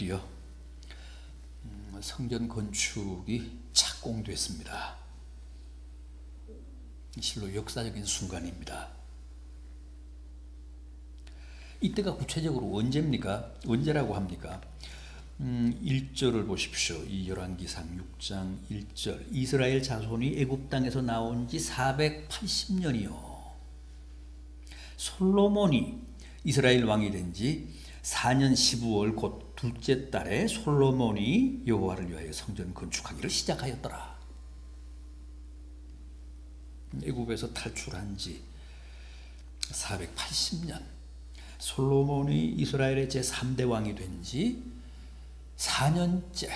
드디어 음, 성전 건축이 착공됐습니다. 실로 역사적인 순간입니다. 이때가 구체적으로 언제입니까? 언제라고 합니까? 음, 1절을 보십시오. 이 열왕기상 6장 1절. 이스라엘 자손이 애굽 땅에서 나온 지 480년이요. 솔로몬이 이스라엘 왕이 된 지 4년 15월 곧 둘째 달에 솔로몬이 여호와를 위하여 성전 건축하기를 시작하였더라. 애굽에서 탈출한 지 480년. 솔로몬이 이스라엘의 제 3대 왕이 된 지 4년째.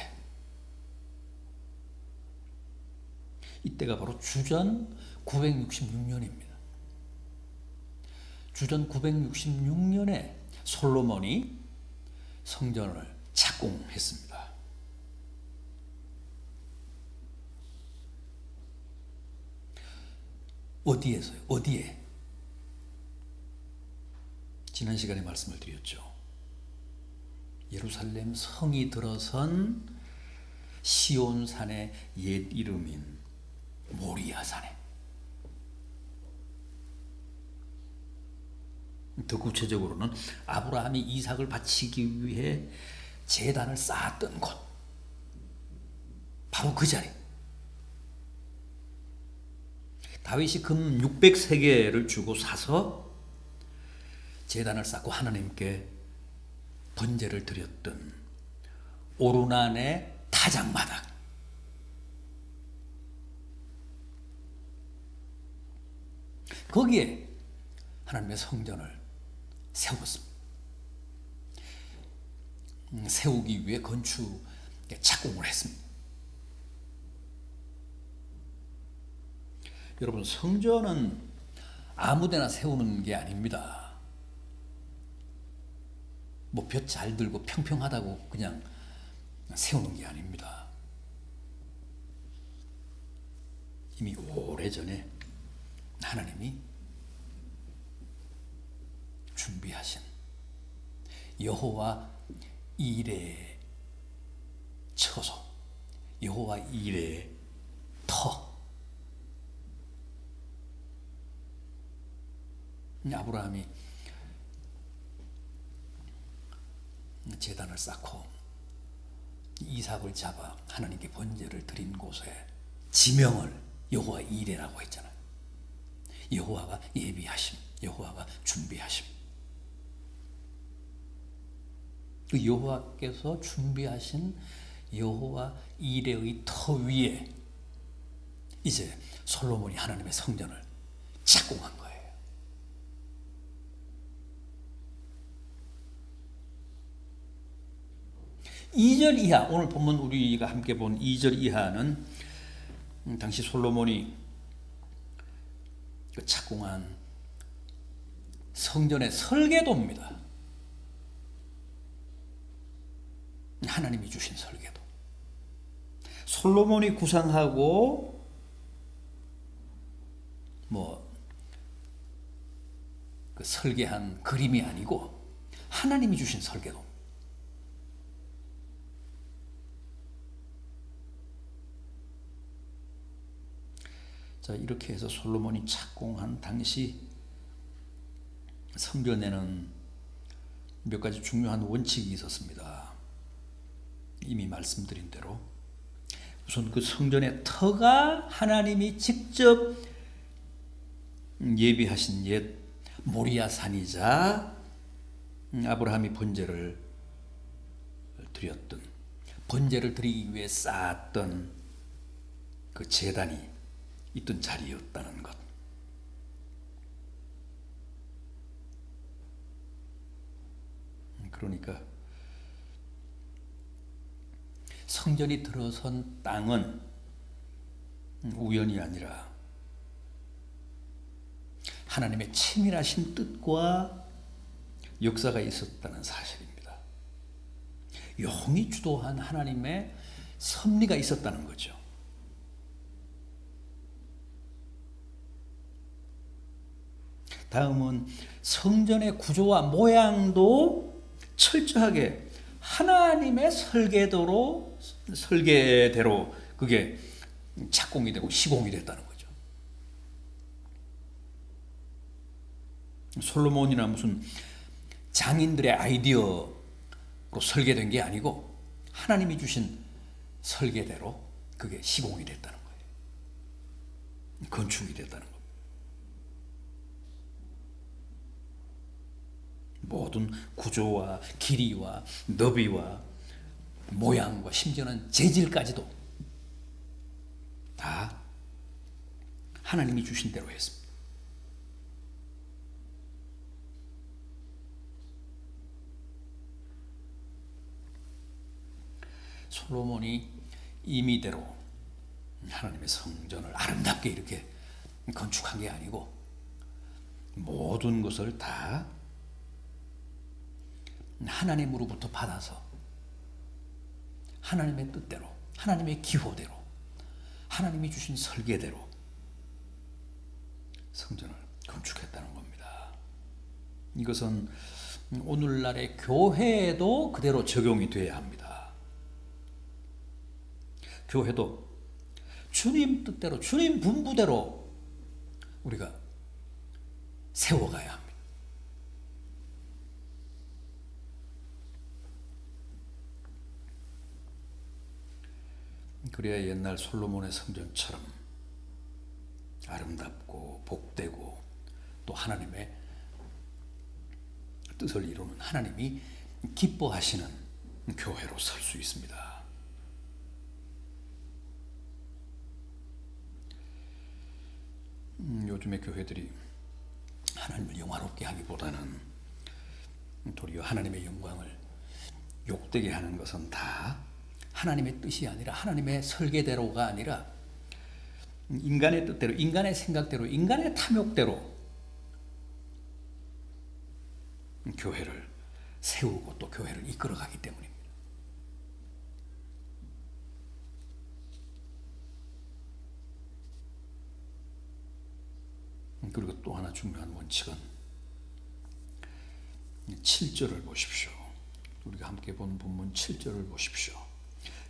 이때가 바로 주전 966년입니다. 주전 966년에 솔로몬이 성전을 착공했습니다. 어디에서요? 어디에? 지난 시간에 말씀을 드렸죠. 예루살렘 성이 들어선 시온산의 옛 이름인 모리아산에 더 구체적으로는 아브라함이 이삭을 바치기 위해 제단을 쌓았던 곳. 바로 그 자리. 다윗이 금 600세계를 주고 사서 제단을 쌓고 하나님께 번제를 드렸던 오르난의 타작마당. 거기에 하나님의 성전을 세웠습니다. 음, 세우기 위해 건축 착공을 했습니다. 여러분 성전은 아무데나 세우는 게 아닙니다. 뭐 볕 잘 들고 평평하다고 그냥 세우는 게 아닙니다. 이미 오래 전에 하나님이 준비하신 여호와 일의 처소, 여호와 일의 터. 아브라함이 재단을 쌓고 이삭을 잡아 하나님께 번제를 드린 곳에 지명을 여호와 이레라고 했잖아요. 여호와가 예비하심, 여호와가 준비하심. 그 여호와께서 준비하신 여호와 이레의 터 위에 이제 솔로몬이 하나님의 성전을 착공한 거예요. 이절 이하 오늘 본문 우리가 함께 본 2절 이하는 음, 당시 솔로몬이 그 착공한 성전의 설계도입니다. 하나님이 주신 설계도. 솔로몬이 구상하고 뭐 그 설계한 그림이 아니고 하나님이 주신 설계도. 자, 이렇게 해서 솔로몬이 착공한 당시 성전에는 몇 가지 중요한 원칙이 있었습니다. 이미 말씀드린 대로 우선 그 성전의 터가 하나님이 직접 예비하신 옛 모리아 산이자 아브라함이 번제를 드렸던 번제를 드리기 위해 쌓았던 그 제단이 있던 자리였다는 것. 그러니까 성전이 들어선 땅은 우연이 아니라 하나님의 치밀하신 뜻과 역사가 있었다는 사실입니다. 영이 주도한 하나님의 섭리가 있었다는 거죠. 다음은 성전의 구조와 모양도 철저하게 하나님의 설계도로 설계대로 그게 착공이 되고 시공이 됐다는 거죠. 솔로몬이나 무슨 장인들의 아이디어로 설계된 게 아니고 하나님이 주신 설계대로 그게 시공이 됐다는 거예요. 건축이 됐다는 겁니다. 모든 구조와 길이와 너비와 모양과 심지어는 재질까지도 다 하나님이 주신 대로 했습니다. 솔로몬이 임의대로 하나님의 성전을 아름답게 이렇게 건축한 게 아니고 모든 것을 다 하나님으로부터 받아서 하나님의 뜻대로 하나님의 기호대로 하나님이 주신 설계대로 성전을 건축했다는 겁니다. 이것은 오늘날의 교회에도 그대로 적용이 돼야 합니다. 교회도 주님 뜻대로 주님 분부대로 우리가 세워가야 합니다. 그래야 옛날 솔로몬의 성전처럼 아름답고 복되고 또 하나님의 뜻을 이루는 하나님이 기뻐하시는 교회로 설 수 있습니다. 음, 요즘의 교회들이 하나님을 영화롭게 하기보다는 도리어 하나님의 영광을 욕되게 하는 것은 다 하나님의 뜻이 아니라 하나님의 설계대로가 아니라 인간의 뜻대로, 인간의 생각대로, 인간의 탐욕대로 교회를 세우고 또 교회를 이끌어가기 때문입니다. 그리고 또 하나 중요한 원칙은 7절을 보십시오. 우리가 함께 본 본문 7절을 보십시오.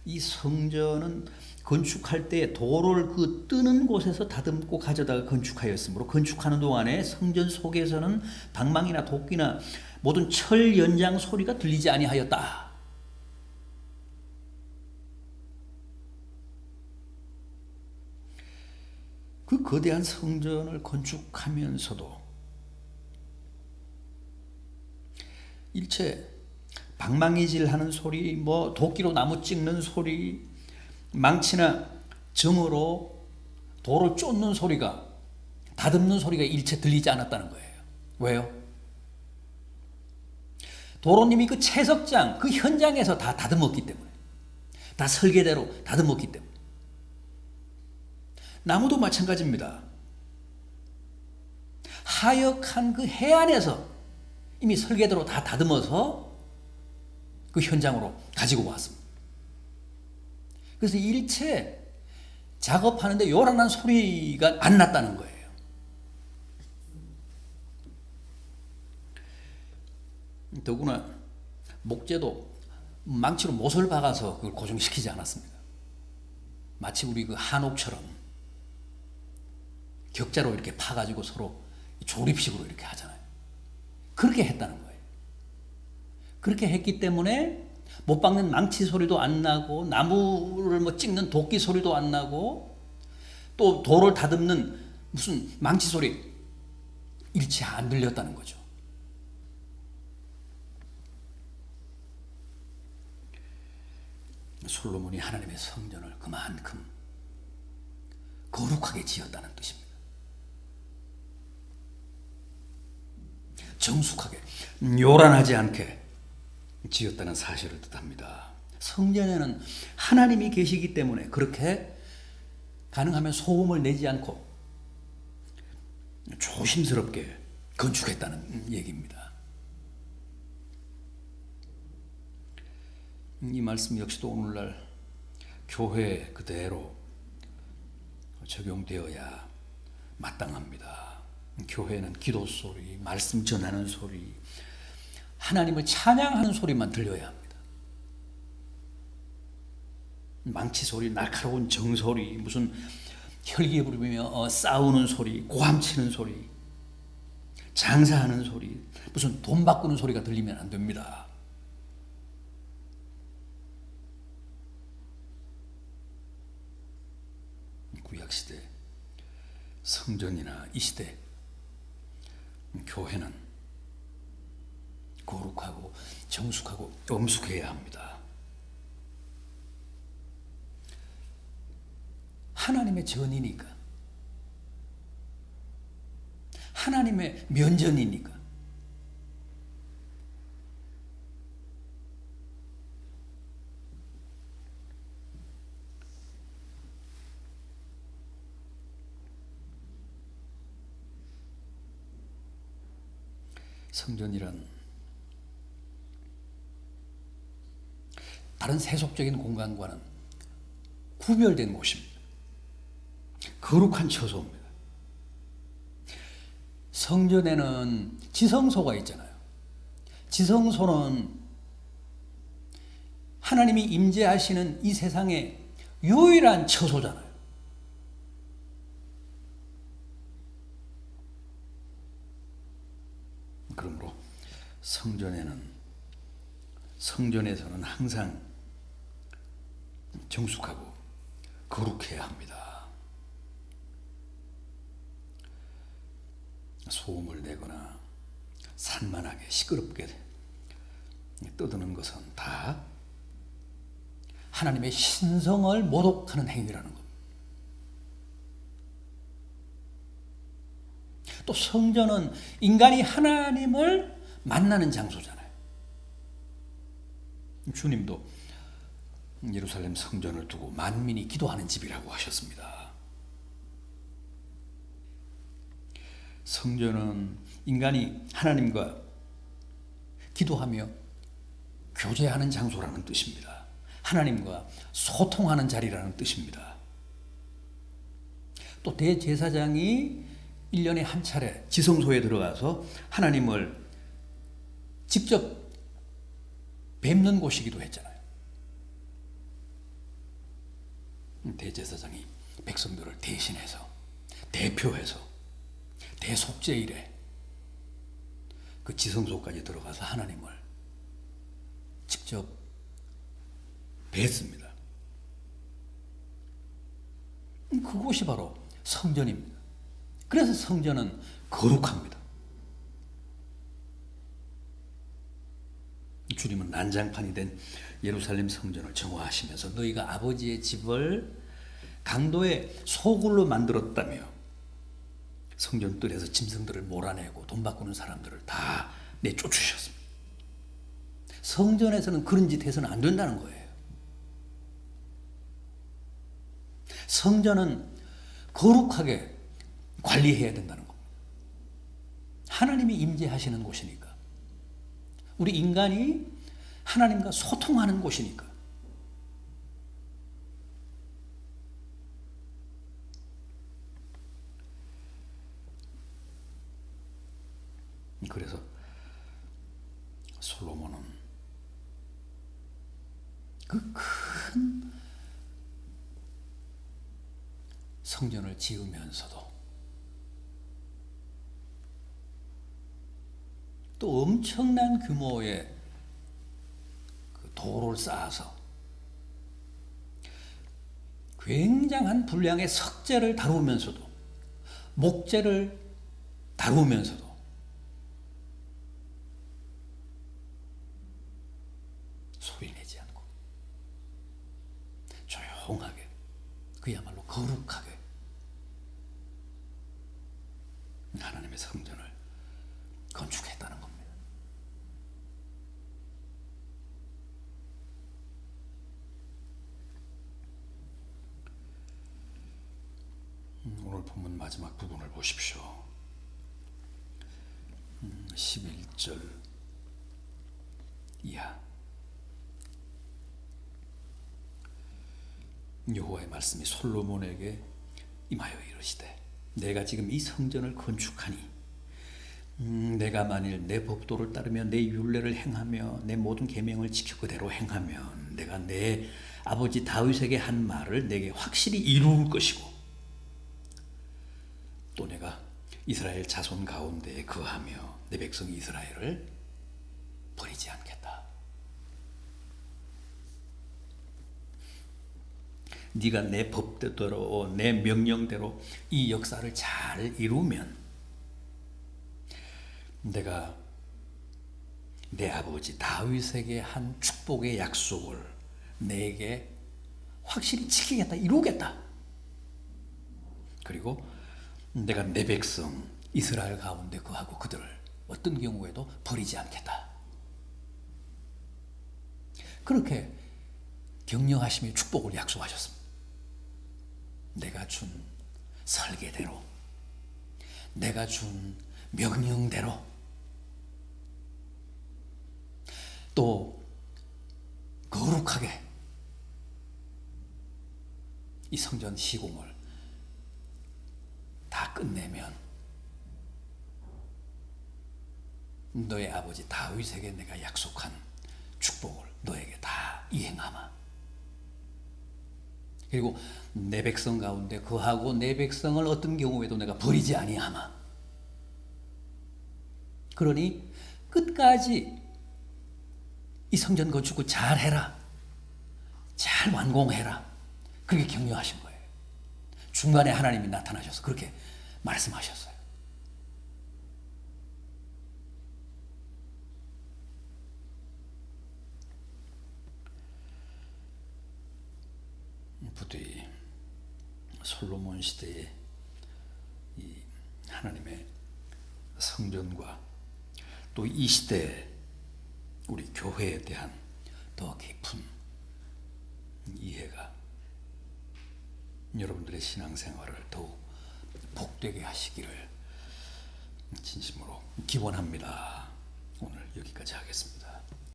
이 성전은 건축할 때 돌을 그 뜨는 곳에서 다듬고 가져다가 건축하였으므로 건축하는 동안에 성전 속에서는 방망이나 도끼나 모든 철 연장 소리가 들리지 아니하였다. 그 거대한 성전을 건축하면서도 일체 방망이질 하는 소리, 뭐 도끼로 나무 찍는 소리, 망치나 정으로 돌을 쫓는 소리가 다듬는 소리가 일체 들리지 않았다는 거예요. 왜요? 도로님이 그 채석장, 그 현장에서 다 다듬었기 때문에. 다 설계대로 다듬었기 때문에. 나무도 마찬가지입니다. 하역한 그 해안에서 이미 설계대로 다 다듬어서 그 현장으로 가지고 왔습니다. 그래서 일체 작업하는데 요란한 소리가 안 났다는 거예요. 더구나 목재도 망치로 못을 박아서 그걸 고정시키지 않았습니다. 마치 우리 그 한옥처럼 격자로 이렇게 파가지고 서로 조립식으로 이렇게 하잖아요. 그렇게 했다는 거예요. 그렇게 했기 때문에 못 박는 망치 소리도 안 나고 나무를 뭐 찍는 도끼 소리도 안 나고 또 돌을 다듬는 무슨 망치 소리 일체 안 들렸다는 거죠. 솔로몬이 하나님의 성전을 그만큼 거룩하게 지었다는 뜻입니다. 정숙하게, 요란하지 않게 지었다는 사실을 뜻합니다. 성전에는 하나님이 계시기 때문에 그렇게 가능하면 소음을 내지 않고 조심스럽게 건축했다는 얘기입니다. 이 말씀 역시도 오늘날 교회 그대로 적용되어야 마땅합니다. 교회는 기도 소리, 말씀 전하는 소리, 하나님을 찬양하는 소리만 들려야 합니다. 망치 소리, 날카로운 정 소리, 무슨 혈기 부르며 어, 싸우는 소리, 고함치는 소리, 장사하는 소리, 무슨 돈 바꾸는 소리가 들리면 안 됩니다. 구약 시대 성전이나 이 시대 교회는 거룩하고 정숙하고 엄숙해야 합니다. 하나님의 전이니까. 하나님의 면전이니까. 성전이란 다른 세속적인 공간과는 구별된 곳입니다. 거룩한 처소입니다. 성전에는 지성소가 있잖아요. 지성소는 하나님이 임재하시는 이 세상의 유일한 처소잖아요. 그러므로 성전에는 성전에서는 항상 정숙하고 거룩해야 합니다. 소음을 내거나 산만하게 시끄럽게 떠드는 것은 다 하나님의 신성을 모독하는 행위라는 것. 또 성전은 인간이 하나님을 만나는 장소잖아요. 주님도 예루살렘 성전을 두고 만민이 기도하는 집이라고 하셨습니다. 성전은 인간이 하나님과 기도하며 교제하는 장소라는 뜻입니다. 하나님과 소통하는 자리라는 뜻입니다. 또 대제사장이 1년에 한 차례 지성소에 들어가서 하나님을 직접 뵙는 곳이기도 했잖아요. 대제사장이 백성들을 대신해서 대표해서 대속제일에 그 지성소까지 들어가서 하나님을 직접 뵀습니다. 그곳이 바로 성전입니다. 그래서 성전은 거룩합니다. 주님은 난장판이 된 예루살렘 성전을 정화하시면서 너희가 아버지의 집을 강도의 소굴로 만들었다며 성전 뜰에서 짐승들을 몰아내고 돈 바꾸는 사람들을 다 내쫓으셨습니다. 성전에서는 그런 짓 해서는 안 된다는 거예요. 성전은 거룩하게 관리해야 된다는 겁니다. 하나님이 임재하시는 곳이니까. 우리 인간이 하나님과 소통하는 곳이니까. 그래서 솔로몬은 그 큰 성전을 지으면서도 또 엄청난 규모의 그 도로를 쌓아서 굉장한 분량의 석재를 다루면서도 목재를 다루면서도 소리 내지 않고 조용하게 그야말로 거룩하게 하나님의 성전을 건축했다는 겁니다. 음, 오늘 본문 마지막 부분을 보십시오. 음, 11절 이하 여호와의 말씀이 솔로몬에게 임하여 이르시되 내가 지금 이 성전을 건축하니 음, 내가 만일 내 법도를 따르며 내 율례를 행하며 내 모든 계명을 지켜 그대로 행하면 내가 내 아버지 다윗에게 한 말을 내게 확실히 이룰 것이고 또 내가 이스라엘 자손 가운데에 거하며 내 백성 이스라엘을 버리지 않겠다. 네가 내 법대로 내 명령대로 이 역사를 잘 이루면 내가 내 아버지 다윗에게 한 축복의 약속을 내게 확실히 지키겠다, 이루겠다. 그리고 내가 내 백성 이스라엘 가운데 거하고 그들을 어떤 경우에도 버리지 않겠다. 그렇게 격려하시며 축복을 약속하셨습니다. 내가 준 설계대로, 내가 준 명령대로, 또 거룩하게 이 성전 시공을 다 끝내면 너의 아버지 다윗에게 내가 약속한 축복을 너에게 다 이행하마. 그리고 내 백성 가운데 거하고 내 백성을 어떤 경우에도 내가 버리지 아니하마. 그러니 끝까지 이 성전 건축을 잘 해라. 잘 완공해라. 그렇게 격려하신 거예요. 중간에 하나님이 나타나셔서 그렇게 말씀하셨어요. 부디 솔로몬 시대의 이 하나님의 성전과 또 이 시대 우리 교회에 대한 더 깊은 이해가 여러분들의 신앙생활을 더욱 복되게 하시기를 진심으로 기원합니다. 오늘 여기까지 하겠습니다.